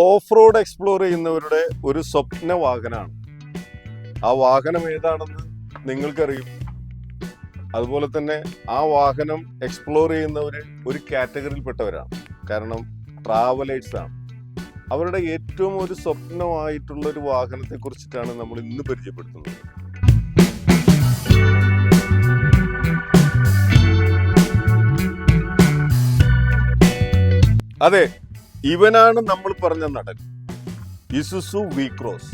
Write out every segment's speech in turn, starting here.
Off road explore ചെയ്യുന്നവരുടെ ഒരു സ്വപ്ന വാഹനമാണ്. ആ വാഹനം ഏതാണെന്ന് നിങ്ങൾക്കറിയും. അതുപോലെ തന്നെ ആ വാഹനം എക്സ്പ്ലോർ ചെയ്യുന്നവർ ഒരു കാറ്റഗറിയിൽപ്പെട്ടവരാണ് കാരണം ട്രാവലേഴ്സ് ആണ്. അവരുടെ ഏറ്റവും ഒരു സ്വപ്നമായിട്ടുള്ള ഒരു വാഹനത്തെ കുറിച്ചിട്ടാണ് നമ്മൾ ഇന്ന് പരിചയപ്പെടുത്തുന്നത്. അതെ ഇവനാണ് നമ്മൾ പറഞ്ഞ നടൻ. Isuzu V Cross.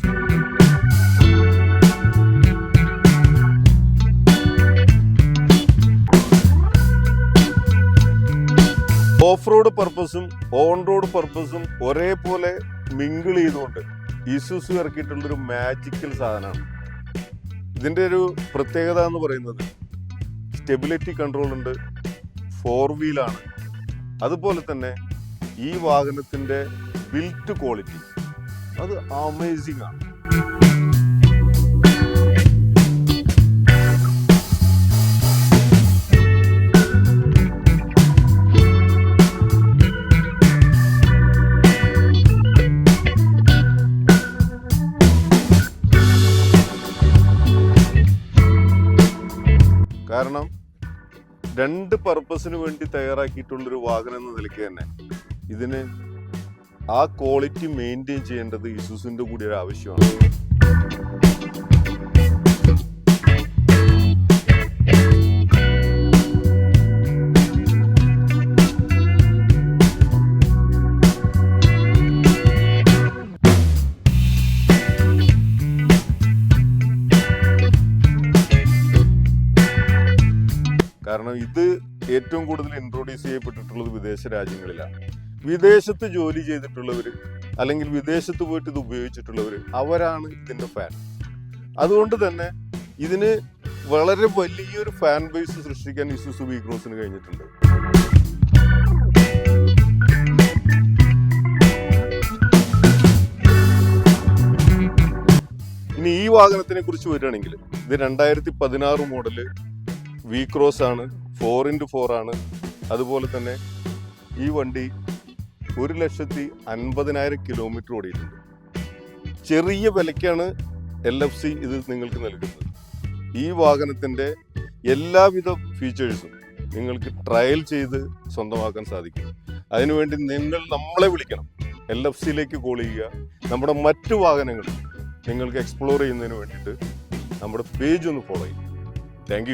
Off road പർപ്പസും on road പർപ്പസും ഒരേപോലെ മിങ്കിൾ ചെയ്തുകൊണ്ട് ഇസുസു ഇറക്കിയിട്ടുള്ളൊരു മാജിക്കൽ സാധനമാണ്. ഇതിന്റെ ഒരു പ്രത്യേകത എന്ന് പറയുന്നത് സ്റ്റെബിലിറ്റി കൺട്രോൾ ഉണ്ട് ഫോർ വീലാണ് അതുപോലെ തന്നെ ഈ വാഹനത്തിന്റെ ബിൽറ്റ് ക്വാളിറ്റി അത് അമേസിംഗ് ആണ്. കാരണം രണ്ട് പർപ്പസിന് വേണ്ടി തയ്യാറാക്കിയിട്ടുള്ളൊരു വാഹനം എന്ന നിലയ്ക്ക് തന്നെ ഇതിന് ആ ക്വാളിറ്റി മെയിന്റെയിൻ ചെയ്യേണ്ടത് ഇസൂസിന്റെ കൂടി ഒരു ആവശ്യമാണ്. കാരണം ഇത് ഏറ്റവും കൂടുതൽ ഇൻട്രോഡ്യൂസ് ചെയ്യപ്പെട്ടിട്ടുള്ളത് വിദേശ രാജ്യങ്ങളിലാണ്. വിദേശത്ത് ജോലി ചെയ്തിട്ടുള്ളവർ അല്ലെങ്കിൽ വിദേശത്ത് പോയിട്ട് ഇത് ഉപയോഗിച്ചിട്ടുള്ളവർ അവരാണ് ഇതിന്റെ ഫാൻ അതുകൊണ്ട് തന്നെ ഇതിന് വളരെ വലിയൊരു ഫാൻ ബേസ് സൃഷ്ടിക്കാൻ ഇസുസു വീക്രോസിന് കഴിഞ്ഞിട്ടുണ്ട്. ഇനി ഈ വാഹനത്തിനെ കുറിച്ച് വരികയാണെങ്കിൽ ഇത് രണ്ടായിരത്തി പതിനാറ് മോഡൽ വി ക്രോസ് ആണ് ഫോർ ഇന്റു ഫോർ ആണ്. അതുപോലെ തന്നെ ഈ വണ്ടി ഒരു ലക്ഷത്തി അൻപതിനായിരം കിലോമീറ്റർ ഓടിയിട്ടുണ്ട്. ചെറിയ വിലയ്ക്കാണ് എൽ എഫ് സി ഇത് നിങ്ങൾക്ക് നൽകുന്നത്. ഈ വാഹനത്തിന്റെ എല്ലാവിധ ഫീച്ചേഴ്സും നിങ്ങൾക്ക് ട്രയൽ ചെയ്ത് സ്വന്തമാക്കാൻ സാധിക്കും. അതിനുവേണ്ടി നിങ്ങൾ നമ്മളെ വിളിക്കണം. എൽ എഫ് സിയിലേക്ക് കോൾ ചെയ്യുക. നമ്മുടെ മറ്റു വാഹനങ്ങൾ നിങ്ങൾക്ക് എക്സ്പ്ലോർ ചെയ്യുന്നതിന് വേണ്ടിയിട്ട് നമ്മുടെ പേജ് ഒന്ന് ഫോളോ ചെയ്യും താങ്ക്